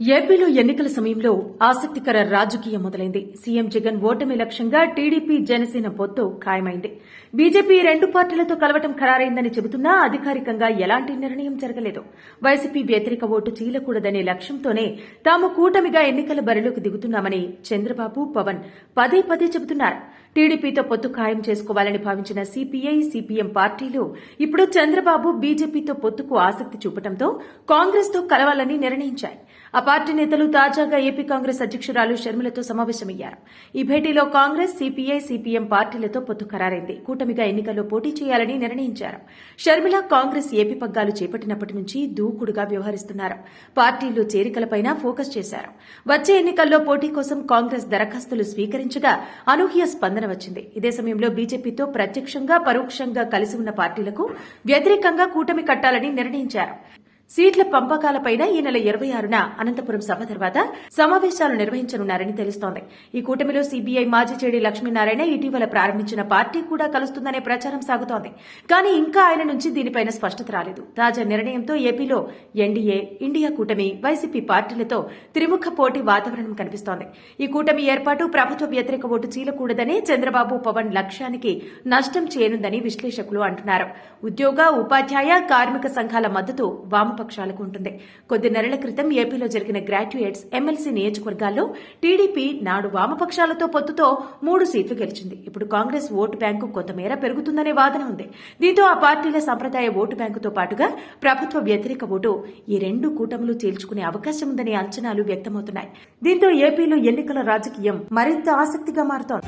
ఏపీలో ఎన్నికల సమయంలో ఆసక్తికర రాజకీయం మొదలైంది. సీఎం జగన్ ఓటమి లక్ష్యంగా టీడీపీ జనసేన పొత్తు ఖాయమైంది. బీజేపీ రెండు పార్టీలతో కలవటం ఖరారైందని చెబుతున్నా అధికారికంగా ఎలాంటి నిర్ణయం జరగలేదు. వైసీపీ వ్యతిరేక ఓటు చీలకూడదనే లక్ష్యంతోనే తాము కూటమిగా ఎన్నికల బరిలోకి దిగుతున్నామని చంద్రబాబు పవన్ పదే పదే చెబుతున్నారు. టీడీపీతో పొత్తు ఖాయం చేసుకోవాలని భావించిన సిపిఐ సిపిఎం పార్టీలు ఇప్పుడు చంద్రబాబు బీజేపీతో పొత్తుకు ఆసక్తి చూపడంతో కాంగ్రెస్తో కలవాలని నిర్ణయించాయి. ఆ పార్టీ నేతలు తాజాగా ఏపీ కాంగ్రెస్ అధ్యక్షురాలు షర్మిలతో సమావేశమయ్యారు. ఈ భేటీలో కాంగ్రెస్ సిపిఐ సిపిఎం పార్టీలతో పొత్తు ఖరారైంది. కూటమిగా ఎన్నికల్లో పోటీ చేయాలని నిర్ణయించారు. షర్మిల కాంగ్రెస్ ఏపీ పగ్గాలు చేపట్టినప్పటి నుంచి దూకుడుగా వ్యవహరిస్తున్నారు. పార్టీలు చేరికలపైన ఫోకస్ చేశారు. వచ్చే ఎన్నికల్లో పోటీ కోసం కాంగ్రెస్ దరఖాస్తులు స్వీకరించగా అనూహ్య స్పందన వచ్చింది. ఇదే సమయంలో బీజేపీతో ప్రత్యక్షంగా పరోక్షంగా కలిసి ఉన్న పార్టీలకు వ్యతిరేకంగా కూటమి కట్టాలని నిర్ణయించారు. సీట్ల పంపకాలపైన ఈ నెల ఇరవై ఆరున అనంతపురం సభ తర్వాత సమావేశాలు నిర్వహించనున్నారని తెలుస్తోంది. ఈ కూటమిలో సీబీఐ మాజీ చేడి లక్ష్మీనారాయణ ఇటీవల ప్రారంభించిన పార్టీ కూడా కలుస్తుందనే ప్రచారం సాగుతోంది. కానీ ఇంకా ఆయన నుంచి దీనిపైన స్పష్టత రాలేదు. తాజా నిర్ణయంతో ఏపీలో ఎన్డీఏ ఇండియా కూటమి వైసీపీ పార్టీలతో త్రిముఖ పోటీ వాతావరణం కనిపిస్తోంది. ఈ కూటమి ఏర్పాటు ప్రభుత్వ వ్యతిరేక ఓటు చీలకూడదని చంద్రబాబు పవన్ లక్ష్యానికి నష్టం చేయనుందని విశ్లేషకులు అంటున్నారు. ఉద్యోగ ఉపాధ్యాయ కార్మిక సంఘాల మద్దతు వామపక్షాలకు ఉంటుంది. కొద్ది నెలల క్రితం ఏపీలో జరిగిన గ్రాడ్యుయేట్స్ ఎమ్మెల్సీ నియోజకవర్గాల్లో టీడీపీ నాడు వామపక్షాలతో పొత్తుతో మూడు సీట్లు గెలిచింది. ఇప్పుడు కాంగ్రెస్ ఓటు బ్యాంకు కొంతమేర పెరుగుతుందనే వాదన ఉంది. దీంతో ఆ పార్టీల సంప్రదాయ ఓటు బ్యాంకుతో పాటుగా ప్రభుత్వ వ్యతిరేక ఓటు ఈ రెండు కూటములు తేల్చుకునే అవకాశం ఉందనే అంచనాలు వ్యక్తమవుతున్నాయి. దీంతో ఏపీలో ఎన్నికల రాజకీయం మరింత ఆసక్తిగా మారుతోంది.